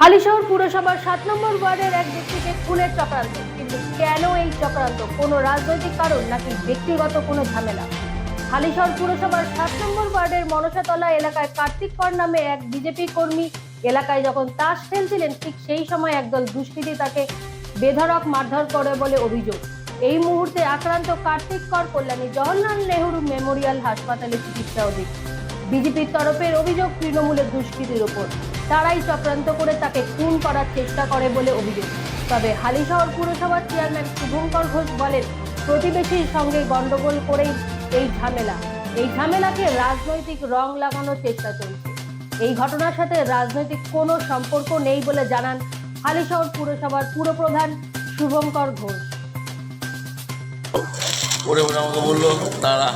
হালিশহর পুরসভার সাত নম্বর ওয়ার্ডের এক ব্যক্তিকে খুনের চক্রান্ত। কিন্তু কেন এই চক্রান্ত? কোনো রাজনৈতিক কারণ নাকি ব্যক্তিগত কোনো ঝামেলা? হালিশহর পুরসভার সাত নম্বর ওয়ার্ডের মনসাতলা এলাকায় কার্তিক কর নামে এক বিজেপি কর্মী এলাকায় যখন তাস খেলছিলেন, ঠিক সেই সময় একদল দুষ্কৃতী তাকে বেধড়ক মারধর করে বলে অভিযোগ। এই মুহূর্তে আক্রান্ত কার্তিক কর কল্যাণী জওহরলাল নেহরু মেমোরিয়াল হাসপাতালে চিকিৎসা অধিক বিজেপির তরফের অভিযোগ তৃণমূলের দুষ্কৃতির ওপর। তারাই চক্রান্ত করে তাকে খুন করার চেষ্টা করে বলে অভিযোগ। তবে হালিশহর পুরসভার চেয়ারম্যান শুভঙ্কর ঘোষ বলেন, প্রতিবেশীর সঙ্গে গন্ডগোল করেই এই ঝামেলা। এই ঝামেলাকে রাজনৈতিক রং লাগানোর চেষ্টা চলছে। এই ঘটনার সাথে রাজনৈতিক কোনো সম্পর্ক নেই বলে জানান হালিশহর পুরসভার পুরপ্রধান শুভঙ্কর ঘোষ। পরে ওরা আমাকে বলল, তারা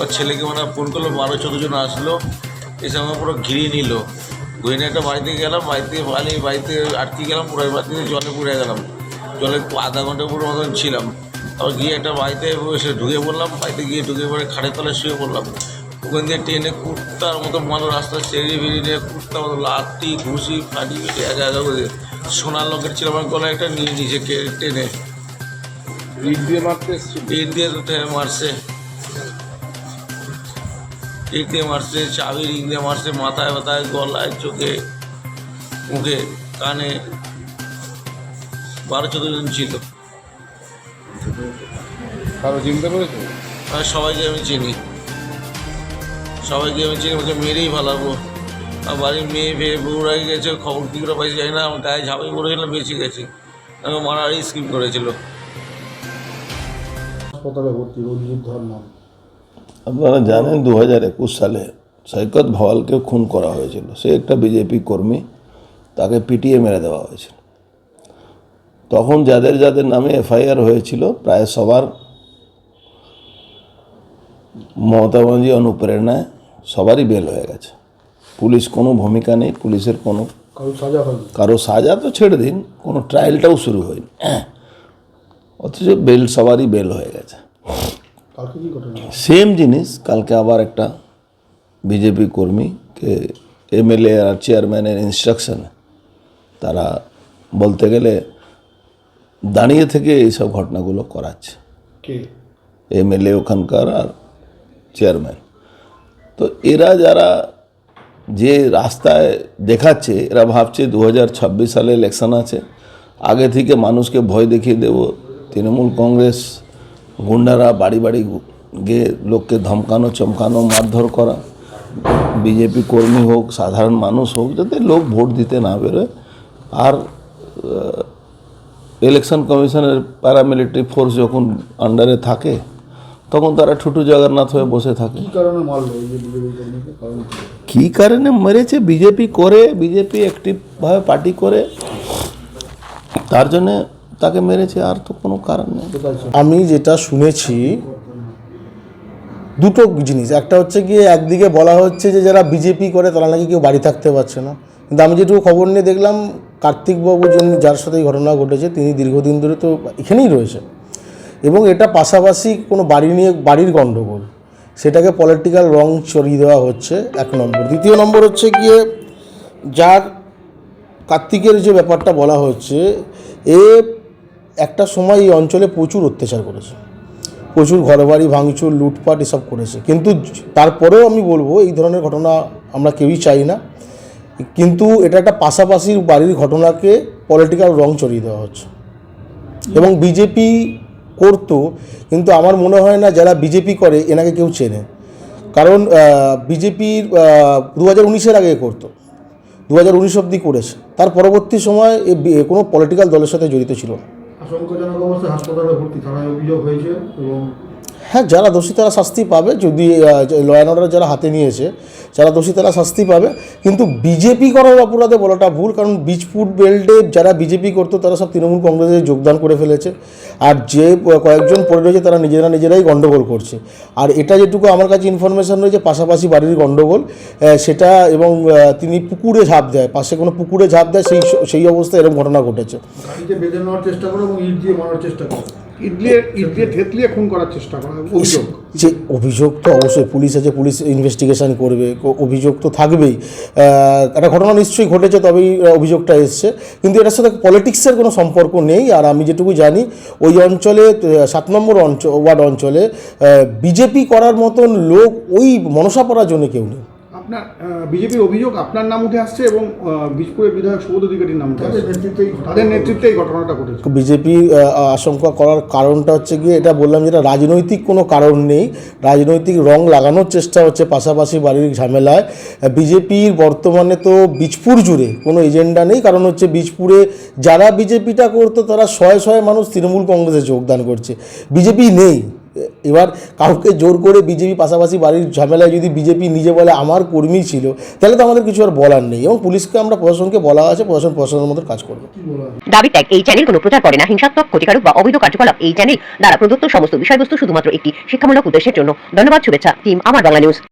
ওর ছেলেকে মানে ফোন করল, বারো চোদ্দ জন আসলো, এসে আমাকে পুরো ঘিরিয়ে নিল। ঘুরে নিয়ে একটা বাড়িতে গেলাম বাড়িতে পালিয়ে বাড়িতে আটকে গেলাম পুরো বাড়িতে জলে পুড়ে গেলাম। জলে আধা ঘণ্টা পুরো মতন ছিলাম। তারপর গিয়ে একটা বাড়িতে এসে ঢুকে পড়লাম বাড়িতে গিয়ে ঢুকে পড়ে খাটের তলায় শুয়ে পড়লাম। ওখান দিয়ে ট্রেনে কুত্তার মতো মানো রাস্তা সেরিয়ে বেরিয়ে নিয়ে কুত্তার মতো লাত্তি ঘুষি ফাটি ফেটে একা একা করে। সোনার লোকের ছিল আমার গলায় একটা নিয়ে নিয়েছে টেনে ইট দিয়ে মারতে ইট দিয়ে মারছে। দিয়ে মারছে চাবি রিং মারছে মাথায় মাথায় গলায় চোখে মুখে কানে। বারো চোদ্দ জন ছিল। কারও চিনতে পেরেছ? আর সবাইকে আমি চিনি। সবাইকে আমি চিনি ওকে মেরেই ভালাবো আর বাড়ির মেয়ে ফেয়ে বউরা গেছে খবর কী করে পাইছি জানি না আমার গায়ে ঝাঁপাই পড়েছিলাম বেঁচে গেছে। আমাকে মারার স্কিম করেছিল। হাসপাতালে ভর্তি রঞ্জিত ধর নাম আপনারা জানেন দু হাজার একুশ সালে সৈকত ভওয়ালকে খুন করা হয়েছিল। সে একটা বিজেপি কর্মী তাকে পিটিয়ে মেরে দেওয়া হয়েছিল। তখন যাদের যাদের নামে এফআইআর হয়েছিল প্রায় সবার মমতা ব্যানার্জি অনুপ্রেরণায় সবারই বেল হয়ে গেছে। পুলিশ কোনো ভূমিকা নেই পুলিশের কোনো কারও সাজা হয়নি। কারও সাজা তো ছেড়ে দিন কোনো ট্রায়ালটাও শুরু হয়নি। অথচ বেল সবারই বেল হয়ে গেছে। কালকে কি ঘটনা? সেম জিনিস কালকে আবার একটা বিজেপি কর্মীকে এমএলএ আর চেয়ারম্যানের ইনস্ট্রাকশনে তারা বলতে গেলে দাঁড়িয়ে থেকে এইসব ঘটনাগুলো করাচ্ছে। এমএলএ ওখানকার আর চেয়ারম্যান। তো এরা যারা যে রাস্তায় দেখাচ্ছে এরা ভাবছে দু হাজার ছাব্বিশ সালে ইলেকশন আছে আগে থেকে মানুষকে ভয় দেখিয়ে দেব তৃণমূল কংগ্রেস গুন্ডারা বাড়ি বাড়ি গিয়ে লোককে ধমকানো চমকানো মারধর করা। বিজেপি কর্মী হোক সাধারণ মানুষ হোক যাতে লোক ভোট দিতে না বেরোয় আর ইলেকশন কমিশনের প্যারামিলিটারি ফোর্স যখন আন্ডারে থাকে তখন তারা ঠুটু জগন্নাথ হয়ে বসে থাকে। কি কারণে মেরেছে? বিজেপি করে বিজেপি অ্যাক্টিভভাবে পার্টি করে। তার জন্যে তাকে মেরেছে আর তো কোনো কারণ নেই। আমি যেটা শুনেছি, দুটো জিনিস। একটা হচ্ছে গিয়ে একদিকে বলা হচ্ছে যে যারা বিজেপি করে তারা নাকি কেউ বাড়ি থাকতে পারছে না। কিন্তু আমি যেটুকু খবর নিয়ে দেখলাম, কার্তিকবাবু যিনি, যার সাথে ঘটনা ঘটেছে, তিনি দীর্ঘদিন ধরে তো এখানেই রয়েছে। এবং এটা পাশাপাশি কোনো বাড়ি নিয়ে, বাড়ির গণ্ডগোল। সেটাকে পলিটিক্যাল রং চড়িয়ে দেওয়া হচ্ছে এক নম্বর। দ্বিতীয় নম্বর হচ্ছে গিয়ে, যার কার্তিকের যে ব্যাপারটা বলা হচ্ছে, এ একটা সময় এই অঞ্চলে প্রচুর অত্যাচার করেছে। প্রচুর ঘরবাড়ি, ভাঙচুর, লুটপাট এসব করেছে। কিন্তু তারপরেও আমি বলব, এই ধরনের ঘটনা আমরা কেউই চাই না। কিন্তু এটা একটা পাশাপাশি বাড়ির ঘটনাকে পলিটিক্যাল রং চড়িয়ে দেওয়া হচ্ছে। এবং বিজেপি করতো, কিন্তু আমার মনে হয় না যারা বিজেপি করে, এনাকে কেউ চেনে। কারণ বিজেপির দু হাজার উনিশের আগে করতো। দু হাজার উনিশ অব্দি করেছে। তার পরবর্তী সময় কোনো পলিটিক্যাল দলের সাথে জড়িত ছিল না। আশঙ্কাজনক অবস্থায় হাসপাতালে ভর্তি থানায় অভিযোগ হয়েছে এবং হ্যাঁ যারা দোষী তারা শাস্তি পাবে। যদি ল অ্যান্ড অর্ডার যারা হাতে নিয়েছে, যারা দোষী তারা শাস্তি পাবে। কিন্তু বিজেপি করার অপরাধে বলাটা ভুল, কারণ বীজপুর বেল্টে যারা বিজেপি করতো, তারা সব তৃণমূল কংগ্রেসে যোগদান করে ফেলেছে। আর যে কয়েকজন পড়ে রয়েছে, তারা নিজেরা নিজেরাই গণ্ডগোল করছে। আর এটা যেটুকু আমার কাছে ইনফরমেশন রয়েছে, পাশাপাশি বাড়ির গণ্ডগোল সেটা এবং তিনি পুকুরে ঝাঁপ দেয়, পাশে কোনো পুকুরে ঝাঁপ দেয়, সেই সেই অবস্থায় এরকম ঘটনা ঘটেছে। চেষ্টা করে এবং ইট দিয়ে মারার চেষ্টা করে। যে অভিযোগ তো অবশ্যই, পুলিশ আছে, পুলিশ ইনভেস্টিগেশন করবে অভিযোগ তো থাকবেই। একটা ঘটনা নিশ্চয়ই ঘটেছে, তবেই অভিযোগটা এসছে। কিন্তু এটার সাথে পলিটিক্সের কোনো সম্পর্ক নেই, আর আমি যেটুকু জানি, ওই অঞ্চলে সাত নম্বর অঞ্চল ওয়ার্ড অঞ্চলে বিজেপি করার মতন লোক ওই মনসাপাড়ার জন্য কেউ নেই। আপনার বিজেপির অভিযোগ আপনার নাম উঠে আসছে এবং বীজপুরের বিধায়ক সুবোধ অধিকারীর নাম উঠে আসছে। তাদের নেতৃত্বে এই ঘটনাটা ঘটেছে। বিজেপি আশঙ্কা করার কারণটা হচ্ছে গিয়ে এটা বললাম যেটা রাজনৈতিক কোনো কারণ নেই রাজনৈতিক রং লাগানোর চেষ্টা হচ্ছে পাশাপাশি বাড়ির ঝামেলায়। বিজেপির বর্তমানে তো বীজপুর জুড়ে কোনো এজেন্ডা নেই কারণ হচ্ছে বীজপুরে যারা বিজেপিটা করতো তারা শয়ে শয়ে মানুষ তৃণমূল কংগ্রেসে যোগদান করছে। বিজেপি নেই। এবার কাউকে জোর করে বিজেপি পাশাপাশি বাড়ির ঝামেলায় যদি বিজেপি নিজে বলে আমার কর্মী ছিল, তাহলে তো আমাদের কিছু আর বলার নেই এবং পুলিশকে আমরা প্রশাসনকে বলা আছে, প্রশাসন প্রশাসনের মতো কাজ করবে। দাবি ত্যাগ, এই চ্যানেল কোনো প্রচার করে না, হিংসাত্মক, ক্ষতিকারক বা অবৈধ কার্যকলাপ, এই চ্যানেল দ্বারা প্রদত্ত সমস্ত বিষয়বস্তু শুধুমাত্র একটি শিক্ষামূলক উদ্দেশ্যের জন্য। ধন্যবাদ, শুভেচ্ছা টিম আমার বাংলা নিউজ